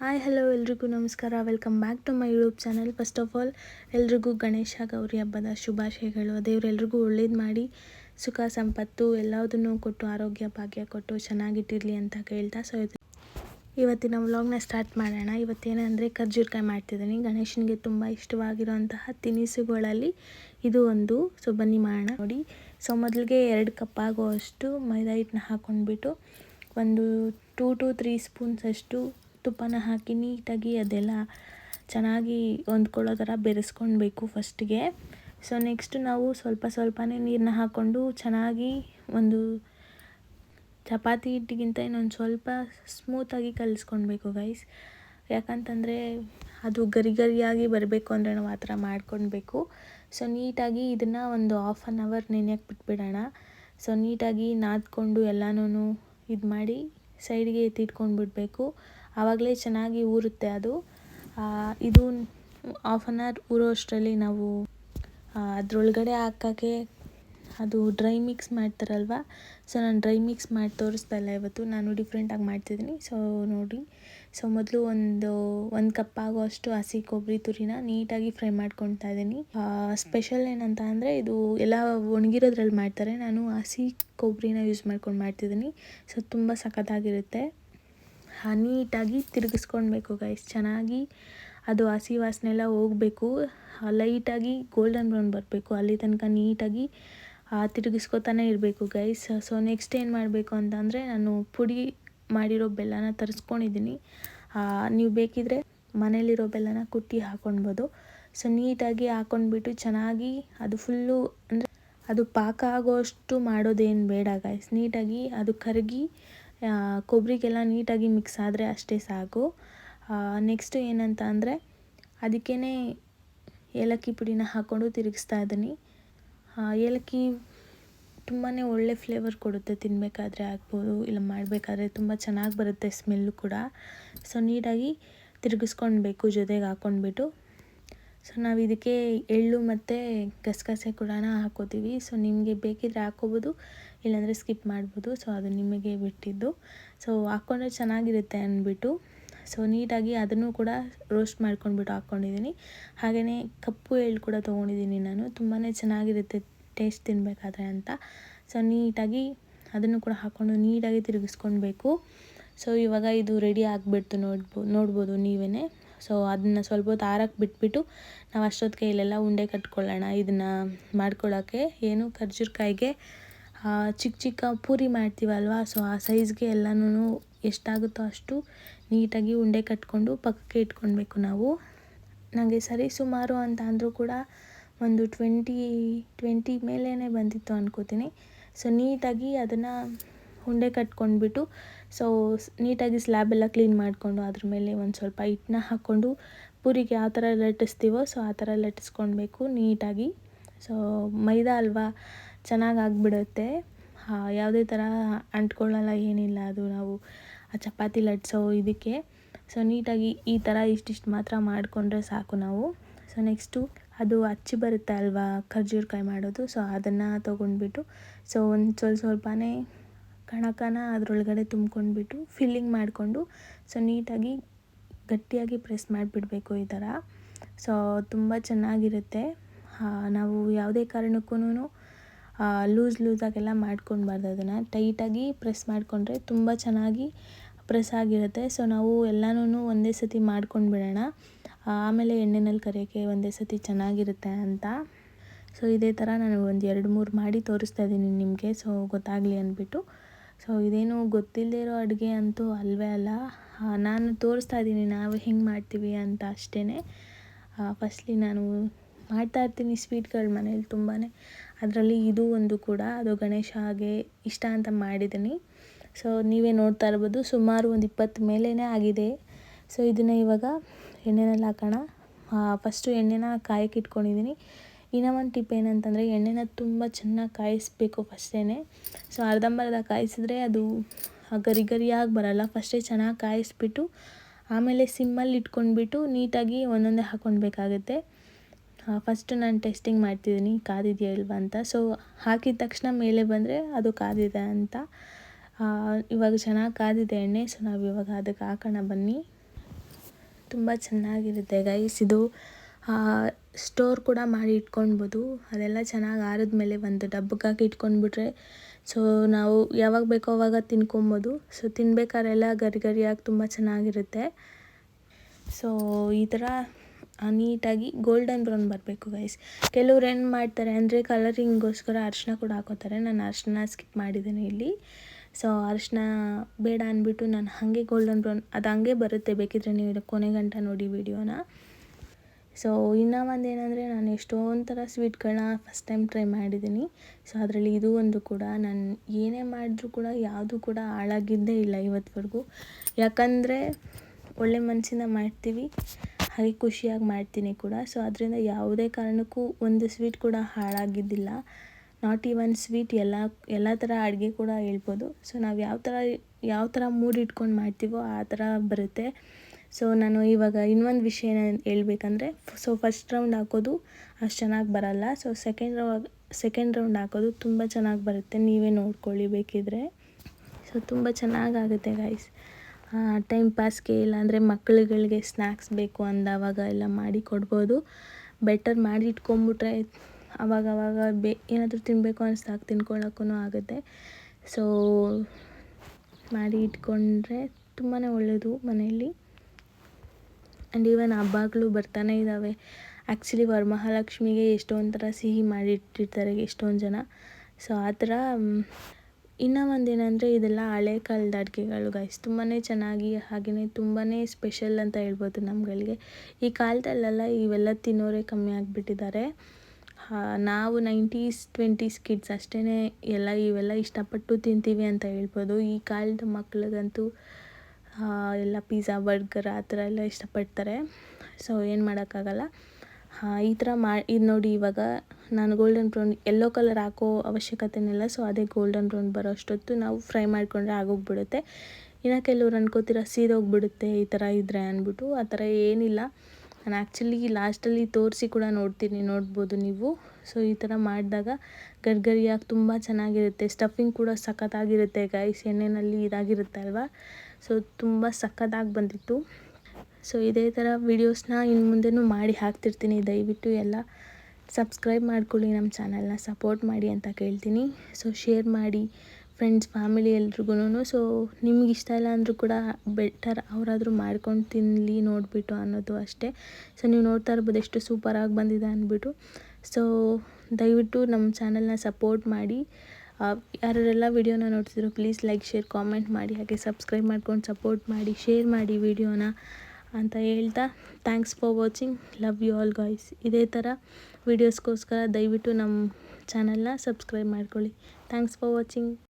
Hi, hello ಎಲ್ರಿಗೂ ನಮಸ್ಕಾರ. Welcome back to my YouTube channel first of all ಎಲ್ರಿಗೂ ಗಣೇಶ ಗೌರಿ ಹಬ್ಬದ ಶುಭಾಶಯಗಳು. ದೇವರೆಲ್ರಿಗೂ ಒಳ್ಳೇದು ಮಾಡಿ ಸುಖ, ಸಂಪತ್ತು ಎಲ್ಲದನ್ನೂ ಕೊಟ್ಟು ಆರೋಗ್ಯ, ಭಾಗ್ಯ ಕೊಟ್ಟು ಚೆನ್ನಾಗಿಟ್ಟಿರಲಿ ಅಂತ ಕೇಳ್ತಾ ಸೊ ಇದು ಇವತ್ತಿನ ವ್ಲಾಗ್ನ ಸ್ಟಾರ್ಟ್ ಮಾಡೋಣ. ಇವತ್ತೇನೆಂದರೆ ಖರ್ಜೂರ್ಕಾಯಿ ಮಾಡ್ತಿದ್ದೀನಿ. ಗಣೇಶನಿಗೆ ತುಂಬ ಇಷ್ಟವಾಗಿರುವಂತಹ ತಿನಿಸುಗಳಲ್ಲಿ ಇದು ಒಂದು. ಸೊ, ಬನ್ನಿ ಮಾಡೋಣ. ನೋಡಿ, ಸೊ, ಮೊದಲಿಗೆ ಎರಡು ಕಪ್ ಆಗುವಷ್ಟು ಮೈದಾ ಹಿಟ್ಟನ್ನ ಹಾಕ್ಕೊಂಡ್ಬಿಟ್ಟು ಒಂದು ಟೂ ಟು ತ್ರೀ ಸ್ಪೂನ್ಸ್ ಅಷ್ಟು ತುಪ್ಪನ ಹಾಕಿ ನೀಟಾಗಿ ಅದೆಲ್ಲ ಚೆನ್ನಾಗಿ ಹೊಂದ್ಕೊಳ್ಳೋ ಥರ ಬೆರೆಸ್ಕೊಳ್ಬೇಕು ಫಸ್ಟಿಗೆ. ಸೊ ನೆಕ್ಸ್ಟ್ ನಾವು ಸ್ವಲ್ಪ ಸ್ವಲ್ಪನೇ ನೀರನ್ನ ಹಾಕ್ಕೊಂಡು ಚೆನ್ನಾಗಿ ಒಂದು ಚಪಾತಿ ಹಿಟ್ಟಿಗಿಂತ ಇನ್ನೊಂದು ಸ್ವಲ್ಪ ಸ್ಮೂತಾಗಿ ಕಲಿಸ್ಕೊಳ್ಬೇಕು ಗೈಸ್ ಯಾಕಂತಂದರೆ ಅದು ಗರಿ ಗರಿಯಾಗಿ ಬರಬೇಕು ಅಂದರೆ ನಾವು ಆ ಥರ ಮಾಡ್ಕೊಳ್ಬೇಕು. ಸೊ ನೀಟಾಗಿ ಇದನ್ನು ಒಂದು ಹಾಫ್ ಆನ್ ಅವರ್ ನೆನೆಯಕ್ಕೆ ಬಿಟ್ಬಿಡೋಣ. ಸೊ ನೀಟಾಗಿ ನಾದ್ಕೊಂಡು ಎಲ್ಲನೂ ಇದು ಮಾಡಿ ಸೈಡ್ಗೆ ಎತ್ತಿಟ್ಕೊಂಡು ಬಿಡಬೇಕು ಆವಾಗಲೇ ಚೆನ್ನಾಗಿ ಊರುತ್ತೆ ಅದು. ಇದು ಆಫ್ ಆನ್ ಅವರ್ ಊರೋ ಅಷ್ಟರಲ್ಲಿ ನಾವು ಅದರೊಳಗಡೆ ಹಾಕೋಕ್ಕೆ ಅದು ಡ್ರೈ ಮಿಕ್ಸ್ ಮಾಡ್ತಾರಲ್ವ? ಸೊ ನಾನು ಡ್ರೈ ಮಿಕ್ಸ್ ಮಾಡಿ ತೋರಿಸ್ತಾ ಇಲ್ಲ ಇವತ್ತು. ನಾನು ಡಿಫ್ರೆಂಟಾಗಿ ಮಾಡ್ತಿದ್ದೀನಿ. ಸೊ ನೋಡಿ. ಸೊ ಮೊದಲು ಒಂದು ಒಂದು ಕಪ್ ಆಗೋ ಅಷ್ಟು ಹಸಿ ಕೊಬ್ಬರಿ ತುರಿನ ನೀಟಾಗಿ ಫ್ರೈ ಮಾಡ್ಕೊತಾ ಇದ್ದೀನಿ. ಸ್ಪೆಷಲ್ ಏನಂತ ಅಂದರೆ ಇದು ಎಲ್ಲ ಒಣಗಿರೋದ್ರಲ್ಲಿ ಮಾಡ್ತಾರೆ. ನಾನು ಹಸಿ ಕೊಬ್ಬರಿನ ಯೂಸ್ ಮಾಡ್ಕೊಂಡು ಮಾಡ್ತಿದ್ದೀನಿ. ಸೊ ತುಂಬ ಸಖತ್ತಾಗಿರುತ್ತೆ. ನೀಟಾಗಿ ತಿರುಗಿಸ್ಕೊಳ್ಬೇಕು ಗೈಸ್ ಚೆನ್ನಾಗಿ ಅದು ಹಸಿ ವಾಸನೆ ಎಲ್ಲ ಹೋಗಬೇಕು ಲೈಟಾಗಿ ಗೋಲ್ಡನ್ ಬ್ರೌನ್ ಬರಬೇಕು. ಅಲ್ಲಿ ತನಕ ನೀಟಾಗಿ ತಿರುಗಿಸ್ಕೊತಾನೆ ಇರಬೇಕು ಗೈಸ್ ಸೊ ನೆಕ್ಸ್ಟ್ ಏನು ಮಾಡಬೇಕು ಅಂತಂದರೆ ನಾನು ಪುಡಿ ಮಾಡಿರೋ ಬೆಲ್ಲನ ತರಿಸ್ಕೊಂಡಿದ್ದೀನಿ. ನೀವು ಬೇಕಿದ್ರೆ ಮನೇಲಿರೋ ಬೆಲ್ಲನ ಕುಟ್ಟಿ ಹಾಕೊಳ್ಬೋದು ಸೊ ನೀಟಾಗಿ ಹಾಕೊಂಡ್ಬಿಟ್ಟು ಚೆನ್ನಾಗಿ ಅದು ಫುಲ್ಲು ಅಂದರೆ ಅದು ಪಾಕ ಆಗೋಷ್ಟು ಮಾಡೋದೇನು ಬೇಡ ಗೈಸ್ ನೀಟಾಗಿ ಅದು ಕರಗಿ ಕೊಬ್ಬರಿಗೆಲ್ಲ ನೀಟಾಗಿ ಮಿಕ್ಸ್ ಆದರೆ ಅಷ್ಟೇ ಸಾಕು. ನೆಕ್ಸ್ಟ್ ಏನಂತ ಅಂದರೆ ಅದಕ್ಕೇ ಏಲಕ್ಕಿ ಪುಡಿನ ಹಾಕ್ಕೊಂಡು ತಿರುಗಿಸ್ತಾ ಇದ್ದೀನಿ. ಏಲಕ್ಕಿ ತುಂಬಾ ಒಳ್ಳೆ ಫ್ಲೇವರ್ ಕೊಡುತ್ತೆ ತಿನ್ನಬೇಕಾದ್ರೆ ಆಗ್ಬೋದು, ಇಲ್ಲ ಮಾಡಬೇಕಾದ್ರೆ ತುಂಬ ಚೆನ್ನಾಗಿ ಬರುತ್ತೆ ಸ್ಮೆಲ್ಲು ಕೂಡ. ಸೊ ನೀಟಾಗಿ ತಿರುಗಿಸ್ಕೊಳ್ಬೇಕು ಜೊತೆಗೆ ಹಾಕ್ಕೊಂಡ್ಬಿಟ್ಟು ಸೊ ನಾವು ಇದಕ್ಕೆ ಎಳ್ಳು ಮತ್ತು ಗಸಗಸೆ ಕೂಡ ಹಾಕ್ಕೋತೀವಿ ಸೊ ನಿಮಗೆ ಬೇಕಿದ್ರೆ ಹಾಕ್ಕೋಬೋದು ಇಲ್ಲಾಂದರೆ ಸ್ಕಿಪ್ ಮಾಡ್ಬೋದು. ಸೊ ಅದು ನಿಮಗೆ ಬಿಟ್ಟಿದ್ದು. ಸೊ ಹಾಕ್ಕೊಂಡ್ರೆ ಚೆನ್ನಾಗಿರುತ್ತೆ ಅಂದ್ಬಿಟ್ಟು. ಸೊ ನೀಟಾಗಿ ಅದನ್ನು ಕೂಡ ರೋಸ್ಟ್ ಮಾಡ್ಕೊಂಡ್ಬಿಟ್ಟು ಹಾಕ್ಕೊಂಡಿದ್ದೀನಿ ಹಾಗೆಯೇ ಕಪ್ಪು ಎಳ್ಳು ಕೂಡ ತೊಗೊಂಡಿದ್ದೀನಿ ನಾನು. ತುಂಬಾ ಚೆನ್ನಾಗಿರುತ್ತೆ ಟೇಸ್ಟ್ ತಿನ್ನಬೇಕಾದ್ರೆ ಅಂತ. ಸೊ ನೀಟಾಗಿ ಅದನ್ನು ಕೂಡ ಹಾಕ್ಕೊಂಡು ನೀಟಾಗಿ ತಿರುಗಿಸ್ಕೊಳ್ಬೇಕು. ಸೊ ಇವಾಗ ಇದು ರೆಡಿ ಆಗಿಬಿಡ್ತು ನೋಡ್ಬೋ, ನೋಡ್ಬೋದು ನೀವೇ ಸೊ ಅದನ್ನು ಸ್ವಲ್ಪ ಹೊತ್ತು ಆರಕ್ಕೆ ಬಿಟ್ಬಿಟ್ಟು ನಾವು ಅಷ್ಟೊತ್ತಿಗೆ ಇಲ್ಲೆಲ್ಲ ಉಂಡೆ ಕಟ್ಕೊಳ್ಳೋಣ, ಇದನ್ನು ಮಾಡ್ಕೊಳ್ಳೋಕ್ಕೆ ಏನು ಖರ್ಜೂರ್ಕಾಯಿಗೆ ಚಿಕ್ಕ ಚಿಕ್ಕ ಪೂರಿ ಮಾಡ್ತೀವಲ್ವ ಸೊ ಆ ಸೈಜ್ಗೆ ಎಲ್ಲನೂ ಎಷ್ಟಾಗುತ್ತೋ ಅಷ್ಟು ನೀಟಾಗಿ ಉಂಡೆ ಕಟ್ಕೊಂಡು ಪಕ್ಕಕ್ಕೆ ಇಟ್ಕೊಳ್ಬೇಕು ನಾವು. ನನಗೆ ಸರಿ ಸುಮಾರು ಅಂತ ಅಂದರೂ ಕೂಡ ಒಂದು ಟ್ವೆಂಟಿ ಟ್ವೆಂಟಿ ಮೇಲೇ ಬಂದಿತ್ತು ಅನ್ಕೋತೀನಿ. ಸೊ ನೀಟಾಗಿ ಅದನ್ನು ಉಂಡೆ ಕಟ್ಕೊಂಡ್ಬಿಟ್ಟು ಸೊ ನೀಟಾಗಿ ಸ್ಲ್ಯಾಬೆಲ್ಲ ಕ್ಲೀನ್ ಮಾಡಿಕೊಂಡು ಅದ್ರ ಮೇಲೆ ಒಂದು ಸ್ವಲ್ಪ ಹಿಟ್ಟನ್ನ ಹಾಕ್ಕೊಂಡು ಪೂರಿಗೆ ಯಾವ ಥರ ಲಟ್ಟಿಸ್ತೀವೋ ಸೊ ಆ ಥರ ಲಟ್ಟಿಸ್ಕೊಳ್ಬೇಕು ನೀಟಾಗಿ. ಸೊ ಮೈದಾ ಅಲ್ವಾ ಚೆನ್ನಾಗಿ ಆಗಿಬಿಡುತ್ತೆ ಯಾವುದೇ ಥರ ಅಂಟ್ಕೊಳ್ಳಲ್ಲ ಏನಿಲ್ಲ. ಅದು ನಾವು ಆ ಚಪಾತಿ ಲಟ್ಸೋ ಇದಕ್ಕೆ. ಸೊ ನೀಟಾಗಿ ಈ ಥರ ಇಷ್ಟಿಷ್ಟು ಮಾತ್ರ ಮಾಡಿಕೊಂಡ್ರೆ ಸಾಕು ನಾವು. ಸೊ ನೆಕ್ಸ್ಟು ಅದು ಅಚ್ಚಿ ಬರುತ್ತೆ ಅಲ್ವಾ? ಖರ್ಜೂರ್ಕಾಯಿ ಮಾಡೋದು. ಸೊ ಅದನ್ನು ತೊಗೊಂಡ್ಬಿಟ್ಟು ಸೊ ಒಂದು ಸ್ವಲ್ಪ ಸ್ವಲ್ಪನೇ ಕಣಕನ ಅದರೊಳಗಡೆ ತುಂಬ್ಕೊಂಡ್ಬಿಟ್ಟು ಫಿಲ್ಲಿಂಗ್ ಮಾಡಿಕೊಂಡು ಸೊ ನೀಟಾಗಿ ಗಟ್ಟಿಯಾಗಿ ಪ್ರೆಸ್ ಮಾಡಿಬಿಡ್ಬೇಕು ಈ ಥರ. ಸೊ ತುಂಬ ಚೆನ್ನಾಗಿರುತ್ತೆ. ನಾವು ಯಾವುದೇ ಕಾರಣಕ್ಕೂ ಲೂಸ್ ಲೂಸಾಗೆಲ್ಲ ಮಾಡ್ಕೊಳ್ಬಾರ್ದು ಅದನ್ನು. ಟೈಟಾಗಿ ಪ್ರೆಸ್ ಮಾಡಿಕೊಂಡ್ರೆ ತುಂಬ ಚೆನ್ನಾಗಿ ಪ್ರೆಸ್ ಆಗಿರುತ್ತೆ. ಸೊ ನಾವು ಎಲ್ಲನೂ ಒಂದೇ ಸತಿ ಮಾಡ್ಕೊಂಡು ಬಿಡೋಣ. ಆಮೇಲೆ ಎಣ್ಣೆನಲ್ಲಿ ಕರಿಯೋಕ್ಕೆ ಒಂದೇ ಸತಿ ಚೆನ್ನಾಗಿರುತ್ತೆ ಅಂತ. ಸೊ ಇದೇ ಥರ ನಾನು ಒಂದು ಎರಡು ಮೂರು ಮಾಡಿ ತೋರಿಸ್ತಾ ಇದ್ದೀನಿ ನಿಮಗೆ. ಸೊ ಗೊತ್ತಾಗಲಿ ಅಂದ್ಬಿಟ್ಟು. ಸೊ ಇದೇನು ಗೊತ್ತಿಲ್ಲದೆ ಇರೋ ಅಡುಗೆ ಅಂತೂ ಅಲ್ವೇ ಅಲ್ಲ. ನಾನು ತೋರಿಸ್ತಾ ಇದ್ದೀನಿ, ನಾವು ಹೆಂಗೆ ಮಾಡ್ತೀವಿ ಅಂತ ಅಷ್ಟೇ ಫಸ್ಟ್ಲಿ ನಾನು ಮಾಡ್ತಾ ಇರ್ತೀನಿ ಸ್ವೀಟ್ಗಳು ಮನೇಲಿ ತುಂಬಾ ಅದರಲ್ಲಿ ಇದು ಒಂದು ಕೂಡ, ಅದು ಗಣೇಶ ಹಾಗೆ ಇಷ್ಟ ಅಂತ ಮಾಡಿದ್ದೀನಿ. ಸೊ ನೀವೇ ನೋಡ್ತಾ ಇರ್ಬೋದು, ಸುಮಾರು ಒಂದು ಇಪ್ಪತ್ತು ಮೇಲೇ ಆಗಿದೆ. ಸೊ ಇದನ್ನು ಇವಾಗ ಎಣ್ಣೆನಲ್ಲಿ ಹಾಕೋಣ. ಫಸ್ಟು ಎಣ್ಣೆನ ಕಾಯಕ್ಕೆ ಇಟ್ಕೊಂಡಿದ್ದೀನಿ. ಇನ್ನೂ ಒಂದು ಟಿಪ್ ಏನಂತಂದರೆ, ಎಣ್ಣೆನ ತುಂಬ ಚೆನ್ನಾಗಿ ಕಾಯಿಸ್ಬೇಕು ಫಸ್ಟೇ ಸೊ ಅರ್ಧಂಬರ್ಧ ಕಾಯಿಸಿದ್ರೆ ಅದು ಗರಿ ಗರಿಯಾಗಿ ಬರೋಲ್ಲ. ಫಸ್ಟೇ ಚೆನ್ನಾಗಿ ಕಾಯಿಸ್ಬಿಟ್ಟು, ಆಮೇಲೆ ಸಿಮ್ಮಲ್ಲಿ ಇಟ್ಕೊಂಡ್ಬಿಟ್ಟು, ನೀಟಾಗಿ ಒಂದೊಂದೇ ಹಾಕ್ಕೊಳ್ಬೇಕಾಗತ್ತೆ ಫಸ್ಟು ನಾನು ಟೆಸ್ಟಿಂಗ್ ಮಾಡ್ತಿದ್ದೀನಿ ಕಾದಿದೆಯಾ ಇಲ್ವಾ ಅಂತ. ಸೊ ಹಾಕಿದ ತಕ್ಷಣ ಮೇಲೆ ಬಂದರೆ ಅದು ಕಾದಿದೆ ಅಂತ. ಇವಾಗ ಚೆನ್ನಾಗಿ ಕಾದಿದೆ ಎಣ್ಣೆ ಸೊ ನಾವು ಇವಾಗ ಅದಕ್ಕೆ ಹಾಕೋಣ ಬನ್ನಿ. ತುಂಬ ಚೆನ್ನಾಗಿರುತ್ತೆ ಗೈಸ್ ಇದು. ಸ್ಟೋರ್ ಕೂಡ ಮಾಡಿ ಇಟ್ಕೊಳ್ಬೋದು ಅದೆಲ್ಲ ಚೆನ್ನಾಗಿ ಆರಿದ ಮೇಲೆ ಒಂದು ಡಬ್ಬಕ್ಕೆ ಹಾಕಿ ಇಟ್ಕೊಂಡ್ಬಿಟ್ರೆ ಸೊ ನಾವು ಯಾವಾಗ ಬೇಕೋ ಅವಾಗ ತಿನ್ಕೊಬೋದು ಸೊ ತಿನ್ಬೇಕಾದ್ರೆಲ್ಲ ಗರಿ ಗರಿಯಾಗಿ ತುಂಬ ಚೆನ್ನಾಗಿರುತ್ತೆ. ಸೊ ಈ ಥರ ನೀಟಾಗಿ ಗೋಲ್ಡನ್ ಬ್ರೌನ್ ಬರಬೇಕು ಗೈಸ್ ಕೆಲವ್ರು ಏನು ಮಾಡ್ತಾರೆ ಅಂದರೆ ಕಲರಿಂಗೋಸ್ಕರ ಅರಿಶಿನ ಕೂಡ ಹಾಕೋತಾರೆ. ನಾನು ಅರಿಶಿನ ಸ್ಕಿಪ್ ಮಾಡಿದ್ದೀನಿ ಇಲ್ಲಿ. ಸೊ ಅರಿಶಿನ ಬೇಡ ಅಂದ್ಬಿಟ್ಟು ನಾನು ಹಾಗೆ ಗೋಲ್ಡನ್ ಬ್ರೌನ್ ಅದು ಹಂಗೆ ಬರುತ್ತೆ. ಬೇಕಿದ್ರೆ ನೀವು ಕೊನೆ ಗಂಟ ನೋಡಿ ವಿಡಿಯೋನ. ಸೊ ಇನ್ನೂ ಒಂದು ಏನಂದರೆ ನಾನು ಎಷ್ಟೋ ಥರ ಸ್ವೀಟ್ಗಳನ್ನ ಫಸ್ಟ್ ಟೈಮ್ ಟ್ರೈ ಮಾಡಿದ್ದೀನಿ. ಸೊ ಅದರಲ್ಲಿ ಇದು ಒಂದು ಕೂಡ. ನಾನು ಏನೇ ಮಾಡಿದ್ರೂ ಕೂಡ ಯಾವುದು ಕೂಡ ಹಾಳಾಗಿದ್ದೇ ಇಲ್ಲ ಇವತ್ತುವರೆಗೂ ಯಾಕಂದರೆ ಒಳ್ಳೆ ಮನಸ್ಸಿಂದ ಮಾಡ್ತೀವಿ. ಹಾಗೆ ಖುಷಿಯಾಗಿ ಮಾಡ್ತೀನಿ ಕೂಡ. ಸೊ ಅದರಿಂದ ಯಾವುದೇ ಕಾರಣಕ್ಕೂ ಒಂದು ಸ್ವೀಟ್ ಕೂಡ ಹಾಳಾಗಿದ್ದಿಲ್ಲ. ನಾಟ್ ಈವನ್ ಸ್ವೀಟ್ ಎಲ್ಲ ಎಲ್ಲ ಥರ ಅಡುಗೆ ಕೂಡ ಹೇಳ್ಬೋದು. ಸೊ ನಾವು ಯಾವ ಥರ ಯಾವ ಥರ ಮೂಡ್ ಇಟ್ಕೊಂಡು ಮಾಡ್ತೀವೋ ಆ ಥರ ಬರುತ್ತೆ. ಸೊ ನಾನು ಇವಾಗ ಇನ್ನೊಂದು ವಿಷಯ ಹೇಳ್ಬೇಕಂದ್ರೆ ಸೊ ಫಸ್ಟ್ ರೌಂಡ್ ಹಾಕೋದು ಅಷ್ಟು ಚೆನ್ನಾಗಿ ಬರಲ್ಲ. ಸೊ ಸೆಕೆಂಡ್ ರೌ ಸೆಕೆಂಡ್ ರೌಂಡ್ ಹಾಕೋದು ತುಂಬ ಚೆನ್ನಾಗಿ ಬರುತ್ತೆ. ನೀವೇ ನೋಡ್ಕೊಳ್ಳಿ ಬೇಕಿದ್ರೆ. ಸೊ ತುಂಬ ಚೆನ್ನಾಗಾಗುತ್ತೆ ಗೈಸ್ ಟೈಮ್ ಪಾಸ್ಗೆ ಇಲ್ಲಾಂದರೆ ಮಕ್ಕಳುಗಳಿಗೆ ಸ್ನ್ಯಾಕ್ಸ್ ಬೇಕು ಅಂದವಾಗ ಎಲ್ಲ ಮಾಡಿ ಕೊಡ್ಬೋದು. ಬೆಟರ್ ಮಾಡಿ ಇಟ್ಕೊಂಬಿಟ್ರೆ ಅವಾಗ ಅವಾಗ ಬೇ, ಏನಾದರೂ ತಿನ್ನಬೇಕು ಅನಿಸ್ದಾಗ ತಿನ್ಕೊಳ್ಳೋಕ್ಕೂ ಆಗುತ್ತೆ. ಸೊ ಮಾಡಿ ಇಟ್ಕೊಂಡ್ರೆ ತುಂಬಾ ಒಳ್ಳೆಯದು ಮನೆಯಲ್ಲಿ. ಆ್ಯಂಡ್ ಈವನ್ ಹಬ್ಬಗಳು ಬರ್ತಾನೆ ಇದ್ದಾವೆ ಆ್ಯಕ್ಚುಲಿ ವರಮಹಾಲಕ್ಷ್ಮಿಗೆ ಎಷ್ಟೊಂದು ಥರ ಸಿಹಿ ಮಾಡಿ ಇಟ್ಟಿರ್ತಾರೆ ಎಷ್ಟೊಂದು ಜನ. ಸೊ ಆ ಥರ ಇನ್ನೂ ಒಂದೇನೆಂದರೆ ಇದೆಲ್ಲ ಹಳೆ ಕಾಲದ ಅಡುಗೆಗಳು ಗೈಸ್ ತುಂಬಾ ಚೆನ್ನಾಗಿ ಹಾಗೆಯೇ ತುಂಬಾ ಸ್ಪೆಷಲ್ ಅಂತ ಹೇಳ್ಬೋದು ನಮ್ಮಗಳಿಗೆ ಈ ಕಾಲದಲ್ಲೆಲ್ಲ ಇವೆಲ್ಲ ತಿನ್ನೋರೇ ಕಮ್ಮಿ ಆಗಿಬಿಟ್ಟಿದ್ದಾರೆ. ನಾವು ನೈಂಟೀಸ್ ಟ್ವೆಂಟೀಸ್ ಕಿಡ್ಸ್ ಅಷ್ಟೇ ಎಲ್ಲ ಇವೆಲ್ಲ ಇಷ್ಟಪಟ್ಟು ತಿಂತೀವಿ ಅಂತ ಹೇಳ್ಬೋದು. ಈ ಕಾಲದ ಮಕ್ಳಿಗಂತೂ ಎಲ್ಲ ಪಿಝಾ ಬರ್ಗರ್ ಆ ಥರ ಎಲ್ಲ ಇಷ್ಟಪಡ್ತಾರೆ. ಸೊ ಏನು ಮಾಡೋಕ್ಕಾಗಲ್ಲ. ಈ ಥರ ಮಾ, ಇದು ನೋಡಿ ಇವಾಗ ನಾನು ಗೋಲ್ಡನ್ ಬ್ರೌನ್ ಎಲ್ಲೋ ಕಲರ್ ಹಾಕೋ ಅವಶ್ಯಕತೆನಿಲ್ಲ ಸೊ ಅದೇ ಗೋಲ್ಡನ್ ಬ್ರೌನ್ ಬರೋ ಅಷ್ಟೊತ್ತು ನಾವು ಫ್ರೈ ಮಾಡಿಕೊಂಡ್ರೆ ಆಗೋಗ್ಬಿಡುತ್ತೆ. ಇನ್ನು ಕೆಲವ್ರು ಅನ್ಕೋತೀರ ಸೀದೋಗ್ಬಿಡುತ್ತೆ ಈ ಥರ ಇದ್ದರೆ ಅಂದ್ಬಿಟ್ಟು, ಆ ಥರ ಏನಿಲ್ಲ. ನಾನು ಆ್ಯಕ್ಚುಲಿ ಲಾಸ್ಟಲ್ಲಿ ತೋರಿಸಿ ಕೂಡ ನೋಡ್ತೀನಿ, ನೋಡ್ಬೋದು ನೀವು. ಸೊ ಈ ಥರ ಮಾಡಿದಾಗ ಗರ್ಗರಿಯಾಗಿ ತುಂಬ ಚೆನ್ನಾಗಿರುತ್ತೆ. ಸ್ಟಫಿಂಗ್ ಕೂಡ ಸಖತ್ತಾಗಿರುತ್ತೆ ಗೈಸ್ ಎಣ್ಣೆಯಲ್ಲಿ ಇದಾಗಿರುತ್ತೆ ಅಲ್ವಾ? ಸೊ ತುಂಬ ಸಖತ್ತಾಗಿ ಬಂದಿತ್ತು. ಸೊ ಇದೇ ಥರ ವೀಡಿಯೋಸ್ನ ಇನ್ನು ಮುಂದೆನೂ ಮಾಡಿ ಹಾಕ್ತಿರ್ತೀನಿ. ದಯವಿಟ್ಟು ಎಲ್ಲ ಸಬ್ಸ್ಕ್ರೈಬ್ ಮಾಡ್ಕೊಳ್ಳಿ, ನಮ್ಮ ಚಾನಲ್ನ ಸಪೋರ್ಟ್ ಮಾಡಿ ಅಂತ ಕೇಳ್ತೀನಿ. ಸೊ ಶೇರ್ ಮಾಡಿ, ಫ್ರೆಂಡ್ಸ್, ಫ್ಯಾಮಿಲಿ ಎಲ್ರಿಗೂ ಸೊ ನಿಮ್ಗೆ ಇಷ್ಟ ಇಲ್ಲ ಅಂದರೂ ಕೂಡ ಬೆಟರ್ ಅವರಾದರೂ ಮಾಡ್ಕೊಂಡು ತಿನ್ನಲಿ ನೋಡಿಬಿಟ್ಟು ಅನ್ನೋದು ಅಷ್ಟೇ. ಸೊ ನೀವು ನೋಡ್ತಾ ಇರ್ಬೋದು ಎಷ್ಟು ಸೂಪರಾಗಿ ಬಂದಿದೆ ಅಂದ್ಬಿಟ್ಟು. ಸೊ ದಯವಿಟ್ಟು ನಮ್ಮ ಚಾನಲ್ನ ಸಪೋರ್ಟ್ ಮಾಡಿ. ಯಾರೆಲ್ಲ ವಿಡಿಯೋನ ನೋಡ್ತಿದ್ರು ಪ್ಲೀಸ್ ಲೈಕ್, ಶೇರ್, ಕಾಮೆಂಟ್ ಮಾಡಿ. ಹಾಗೆ ಸಬ್ಸ್ಕ್ರೈಬ್ ಮಾಡ್ಕೊಂಡು ಸಪೋರ್ಟ್ ಮಾಡಿ, ಶೇರ್ ಮಾಡಿ ವಿಡಿಯೋನ. ಅಂತ ಹೇಳ್ತಾ thanks for watching love you all guys ಇದೇ ಥರ ವೀಡಿಯೋಸ್ಗೋಸ್ಕರ ದಯವಿಟ್ಟು ನಮ್ಮ ಚಾನಲ್ನ ಸಬ್ಸ್ಕ್ರೈಬ್ ಮಾಡ್ಕೊಳ್ಳಿ. Thanks for watching